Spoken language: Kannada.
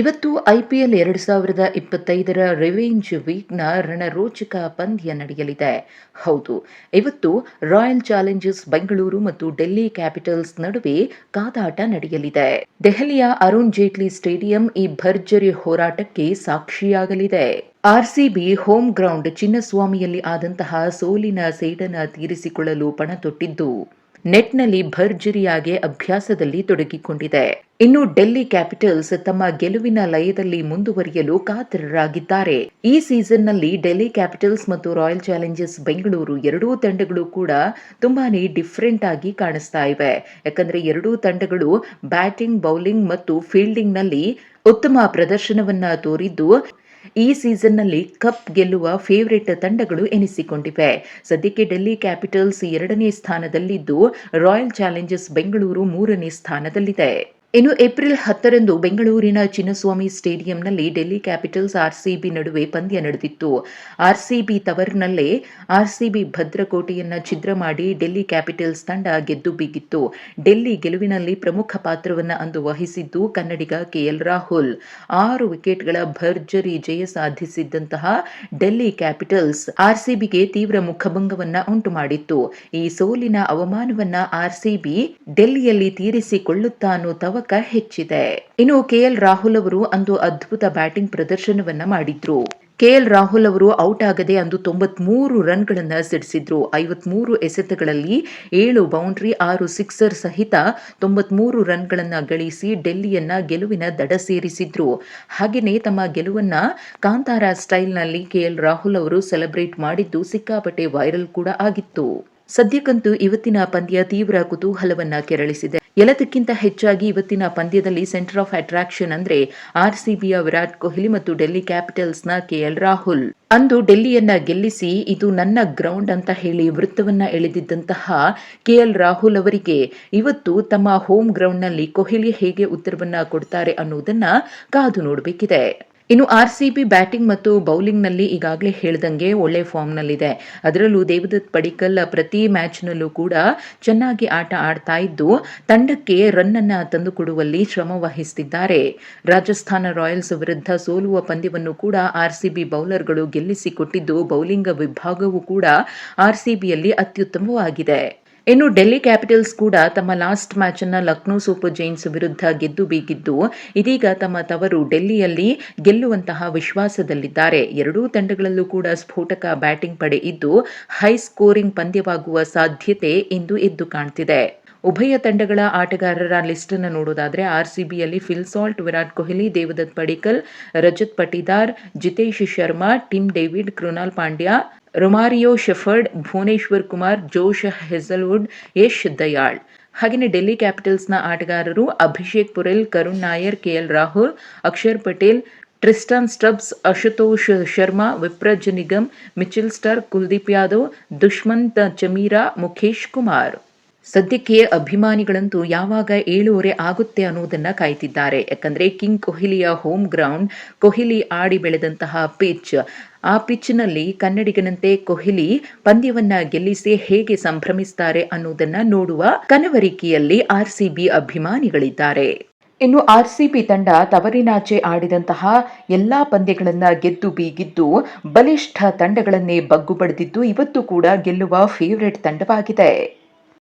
ಇವತ್ತು ಐಪಿಎಲ್ ಎರಡು ಸಾವಿರದ ಇಪ್ಪತ್ತೈದರ ರಿವೆಂಜ್ ವೀಕ್ನ ರಣರೋಚಕ ಪಂದ್ಯ ನಡೆಯಲಿದೆ. ಹೌದು, ಇವತ್ತು ರಾಯಲ್ ಚಾಲೆಂಜರ್ಸ್ ಬೆಂಗಳೂರು ಮತ್ತು ಡೆಲ್ಲಿ ಕ್ಯಾಪಿಟಲ್ಸ್ ನಡುವೆ ಕಾದಾಟ ನಡೆಯಲಿದೆ. ದೆಹಲಿಯ ಅರುಣ್ ಜೇಟ್ಲಿ ಸ್ಟೇಡಿಯಂ ಈ ಭರ್ಜರಿ ಹೋರಾಟಕ್ಕೆ ಸಾಕ್ಷಿಯಾಗಲಿದೆ. ಆರ್ಸಿಬಿ ಹೋಮ್ ಗ್ರೌಂಡ್ ಚಿನ್ನಸ್ವಾಮಿಯಲ್ಲಿ ಆದಂತಹ ಸೋಲಿನ ಸೇಡನ ತೀರಿಸಿಕೊಳ್ಳಲು ಪಣ ತೊಟ್ಟಿದ್ದು ನೆಟ್ನಲ್ಲಿ ಭರ್ಜರಿಯಾಗಿ ಅಭ್ಯಾಸದಲ್ಲಿ ತೊಡಗಿಕೊಂಡಿದೆ. ಇನ್ನು ಡೆಲ್ಲಿ ಕ್ಯಾಪಿಟಲ್ಸ್ ತಮ್ಮ ಗೆಲುವಿನ ಲಯದಲ್ಲಿ ಮುಂದುವರಿಯಲು ಕಾತರರಾಗಿದ್ದಾರೆ. ಈ ಸೀಸನ್ನಲ್ಲಿ ಡೆಲ್ಲಿ ಕ್ಯಾಪಿಟಲ್ಸ್ ಮತ್ತು ರಾಯಲ್ ಚಾಲೆಂಜರ್ಸ್ ಬೆಂಗಳೂರು ಎರಡೂ ತಂಡಗಳು ಕೂಡ ತುಂಬಾನೇ ಡಿಫ್ರೆಂಟ್ ಆಗಿ ಕಾಣಿಸ್ತಾ ಇವೆ. ಯಾಕಂದ್ರೆ ಎರಡೂ ತಂಡಗಳು ಬ್ಯಾಟಿಂಗ್, ಬೌಲಿಂಗ್ ಮತ್ತು ಫೀಲ್ಡಿಂಗ್ನಲ್ಲಿ ಉತ್ತಮ ಪ್ರದರ್ಶನವನ್ನ ತೋರಿದ್ದು ಈ ಸೀಸನ್ನಲ್ಲಿ ಕಪ್ ಗೆಲ್ಲುವ ಫೇವರೇಟ್ ತಂಡಗಳು ಎನಿಸಿಕೊಂಡಿವೆ. ಸದ್ಯಕ್ಕೆ ಡೆಲ್ಲಿ ಕ್ಯಾಪಿಟಲ್ಸ್ ಎರಡನೇ ಸ್ಥಾನದಲ್ಲಿದ್ದು ರಾಯಲ್ ಚಾಲೆಂಜರ್ಸ್ ಬೆಂಗಳೂರು ಮೂರನೇ ಸ್ಥಾನದಲ್ಲಿದೆ. ಇನ್ನು ಏಪ್ರಿಲ್ ಹತ್ತರಂದು ಬೆಂಗಳೂರಿನ ಚಿನ್ನಸ್ವಾಮಿ ಸ್ಟೇಡಿಯಂನಲ್ಲಿ ಡೆಲ್ಲಿ ಕ್ಯಾಪಿಟಲ್ಸ್ ಆರ್ಸಿಬಿ ನಡುವೆ ಪಂದ್ಯ ನಡೆದಿತ್ತು. ಆರ್ಸಿಬಿ ತವರ್ನಲ್ಲೇ ಆರ್ಸಿಬಿ ಭದ್ರಕೋಟೆಯನ್ನ ಛಿದ್ರ ಮಾಡಿ ಡೆಲ್ಲಿ ಕ್ಯಾಪಿಟಲ್ಸ್ ತಂಡ ಗೆದ್ದು ಬಿಗಿತ್ತು. ಡೆಲ್ಲಿ ಗೆಲುವಿನಲ್ಲಿ ಪ್ರಮುಖ ಪಾತ್ರವನ್ನು ಅಂದು ವಹಿಸಿದ್ದು ಕನ್ನಡಿಗ ಕೆಎಲ್ ರಾಹುಲ್. ಆರು ವಿಕೆಟ್ಗಳ ಭರ್ಜರಿ ಜಯ ಸಾಧಿಸಿದ್ದಂತಹ ಡೆಲ್ಲಿ ಕ್ಯಾಪಿಟಲ್ಸ್ ಆರ್ಸಿಬಿಗೆ ತೀವ್ರ ಮುಖಭಂಗವನ್ನ ಉಂಟು ಮಾಡಿತ್ತು ಈ ಸೋಲಿನ ಅವಮಾನವನ್ನ ಆರ್ಸಿಬಿ ಡೆಲ್ಲಿಯಲ್ಲಿ ತೀರಿಸಿಕೊಳ್ಳುತ್ತಾ ಅನ್ನೋ ತವಕ ಹೆಚ್ಚಿದೆ. ಇನ್ನು ಕೆಎಲ್ ರಾಹುಲ್ ಅವರು ಅಂದು ಅದ್ಭುತ ಬ್ಯಾಟಿಂಗ್ ಪ್ರದರ್ಶನವನ್ನ ಮಾಡಿದ್ರು. ಕೆಎಲ್ ರಾಹುಲ್ ಅವರು ಔಟ್ ಆಗದೆ ಅಂದು ತೊಂಬತ್ಮೂರು ರನ್ಗಳನ್ನು ಸಿಡಿಸಿದ್ರು. ಐವತ್ಮೂರು ಎಸೆತಗಳಲ್ಲಿ ಏಳು ಬೌಂಡ್ರಿ, ಆರು ಸಿಕ್ಸರ್ ಸಹಿತ 93 ರನ್ ಗಳನ್ನ ಗಳಿಸಿ ಡೆಲ್ಲಿಯನ್ನ ಗೆಲುವಿನ ದಡ ಸೇರಿಸಿದ್ರು. ಹಾಗೆಯೇ ತಮ್ಮ ಗೆಲುವನ್ನ ಕಾಂತಾರ ಸ್ಟೈಲ್ನಲ್ಲಿ ಕೆಎಲ್ ರಾಹುಲ್ ಅವರು ಸೆಲೆಬ್ರೇಟ್ ಮಾಡಿದ್ದು ಸಿಕ್ಕಾಪಟ್ಟೆ ವೈರಲ್ ಕೂಡ ಆಗಿತ್ತು. ಸದ್ಯಕ್ಕಂತೂ ಇವತ್ತಿನ ಪಂದ್ಯ ತೀವ್ರ ಕುತೂಹಲವನ್ನ ಕೆರಳಿಸಿದೆ. ಎಲ್ಲದಕ್ಕಿಂತ ಹೆಚ್ಚಾಗಿ ಇವತ್ತಿನ ಪಂದ್ಯದಲ್ಲಿ ಸೆಂಟರ್ ಆಫ್ ಅಟ್ರಾಕ್ಷನ್ ಅಂದ್ರೆ ಆರ್ಸಿಬಿಯ ವಿರಾಟ್ ಕೊಹ್ಲಿ ಮತ್ತು ಡೆಲ್ಲಿ ಕ್ಯಾಪಿಟಲ್ಸ್ನ ಕೆಎಲ್ ರಾಹುಲ್. ಅಂದು ಡೆಲ್ಲಿಯನ್ನ ಗೆಲ್ಲಿಸಿ ಇದು ನನ್ನ ಗ್ರೌಂಡ್ ಅಂತ ಹೇಳಿ ವೃತ್ತವನ್ನ ಎಳೆದಿದ್ದಂತಹ ಕೆಎಲ್ ರಾಹುಲ್ ಅವರಿಗೆ ಇವತ್ತು ತಮ್ಮ ಹೋಮ್ ಗ್ರೌಂಡ್ನಲ್ಲಿ ಕೊಹ್ಲಿ ಹೇಗೆ ಉತ್ತರವನ್ನ ಕೊಡ್ತಾರೆ ಅನ್ನುವುದನ್ನ ಕಾದು ನೋಡಬೇಕಿದೆ. ಇನ್ನು ಆರ್ ಸಿ ಬಿ ಬ್ಯಾಟಿಂಗ್ ಮತ್ತು ಬೌಲಿಂಗ್ನಲ್ಲಿ ಈಗಾಗಲೇ ಹೇಳ್ದಂಗೆ ಒಳ್ಳೆ ಫಾರ್ಮ್ನಲ್ಲಿದೆ. ಅದರಲ್ಲೂ ದೇವದತ್ ಪಡಿಕಲ್ ಪ್ರತಿ ಮ್ಯಾಚ್ನಲ್ಲೂ ಕೂಡ ಚೆನ್ನಾಗಿ ಆಟ ಆಡ್ತಾ ಇದ್ದು, ತಂಡಕ್ಕೆ ರನ್ನನ್ನು ತಂದುಕೊಡುವಲ್ಲಿ ಶ್ರಮ ವಹಿಸುತ್ತಿದ್ದಾರೆ ರಾಜಸ್ಥಾನ ರಾಯಲ್ಸ್ ವಿರುದ್ಧ ಸೋಲುವ ಪಂದ್ಯವನ್ನು ಕೂಡ ಆರ್ ಸಿ ಬಿ ಬೌಲರ್ಗಳು ಗೆಲ್ಲಿಸಿಕೊಟ್ಟಿದ್ದು, ಬೌಲಿಂಗ್ ವಿಭಾಗವೂ ಕೂಡ ಆರ್ ಸಿ ಬಿಯಲ್ಲಿ ಅತ್ಯುತ್ತಮವಾಗಿದೆ. ಇನ್ನು ಡೆಲ್ಲಿ ಕ್ಯಾಪಿಟಲ್ಸ್ ಕೂಡ ತಮ್ಮ ಲಾಸ್ಟ್ ಮ್ಯಾಚ್ ಅನ್ನ ಲಕ್ನೋ ಸೂಪರ್ ಜೈನ್ಸ್ ವಿರುದ್ಧ ಗೆದ್ದು ಬೀಗಿದ್ದು, ಇದೀಗ ತಮ್ಮ ತವರು ಡೆಲ್ಲಿಯಲ್ಲಿ ಗೆಲ್ಲುವಂತಹ ವಿಶ್ವಾಸದಲ್ಲಿದ್ದಾರೆ. ಎರಡೂ ತಂಡಗಳಲ್ಲೂ ಕೂಡ ಸ್ಫೋಟಕ ಬ್ಯಾಟಿಂಗ್ ಪಡೆ ಇದ್ದು, ಹೈ ಸ್ಕೋರಿಂಗ್ ಪಂದ್ಯವಾಗುವ ಸಾಧ್ಯತೆ ಇಂದು ಎದ್ದು ಕಾಣ್ತಿದೆ. ಉಭಯ ತಂಡಗಳ ಆಟಗಾರರ ಲಿಸ್ಟ್ ಅನ್ನು ನೋಡೋದಾದ್ರೆ R ಸಿಬಿಯಲ್ಲಿ Phil Salt Virat Kohli, Devdutt Padikkal, Rajat Patidar, Jitesh Sharma, Tim David, Krunal Pandya Romario Shepherd, Bhuvneshwar Kumar, Josh Hazlewood, Yash Dayal. ಹಾಗೆಯೇ ಡೆಲ್ಲಿ ಕ್ಯಾಪಿಟಲ್ಸ್ನ ಆಟಗಾರರು Abhishek Porel, Karun Nair, K L Rahul, Axar Patel, Tristan Stubbs, Ashutosh Sharma, Vipraj Nigam, Mitchell Starc Kuldeep Yadav, Dushmantha Chameera, Mukesh Kumar. ಸದ್ಯಕ್ಕೆ ಅಭಿಮಾನಿಗಳಂತೂ ಯಾವಾಗ ಏಳುವರೆ ಆಗುತ್ತೆ ಅನ್ನೋದನ್ನ ಕಾಯ್ತಿದ್ದಾರೆ. ಯಾಕಂದ್ರೆ ಕಿಂಗ್ ಕೊಹ್ಲಿಯ ಹೋಮ್ ಗ್ರೌಂಡ್, ಕೊಹ್ಲಿ ಆಡಿ ಬೆಳೆದಂತಹ ಪಿಚ್. ಆ ಪಿಚ್ನಲ್ಲಿ ಕನ್ನಡಿಗನಂತೆ ಕೊಹ್ಲಿ ಪಂದ್ಯವನ್ನ ಗೆಲ್ಲಿಸಿ ಹೇಗೆ ಸಂಭ್ರಮಿಸ್ತಾರೆ ಅನ್ನೋದನ್ನ ನೋಡುವ ಕನವರಿಕೆಯಲ್ಲಿ ಆರ್ಸಿಬಿ ಅಭಿಮಾನಿಗಳಿದ್ದಾರೆ. ಇನ್ನು ಆರ್ಸಿಬಿ ತಂಡ ತವರಿನಾಚೆ ಆಡಿದಂತಹ ಎಲ್ಲಾ ಪಂದ್ಯಗಳನ್ನ ಗೆದ್ದು ಬೀಗಿದ್ದು ಬಲಿಷ್ಠ ತಂಡಗಳನ್ನೇ ಬಗ್ಗು ಬಡಿದಿದ್ದು ಇವತ್ತು ಕೂಡ ಗೆಲ್ಲುವ ಫೇವರೆಟ್ ತಂಡವಾಗಿದೆ.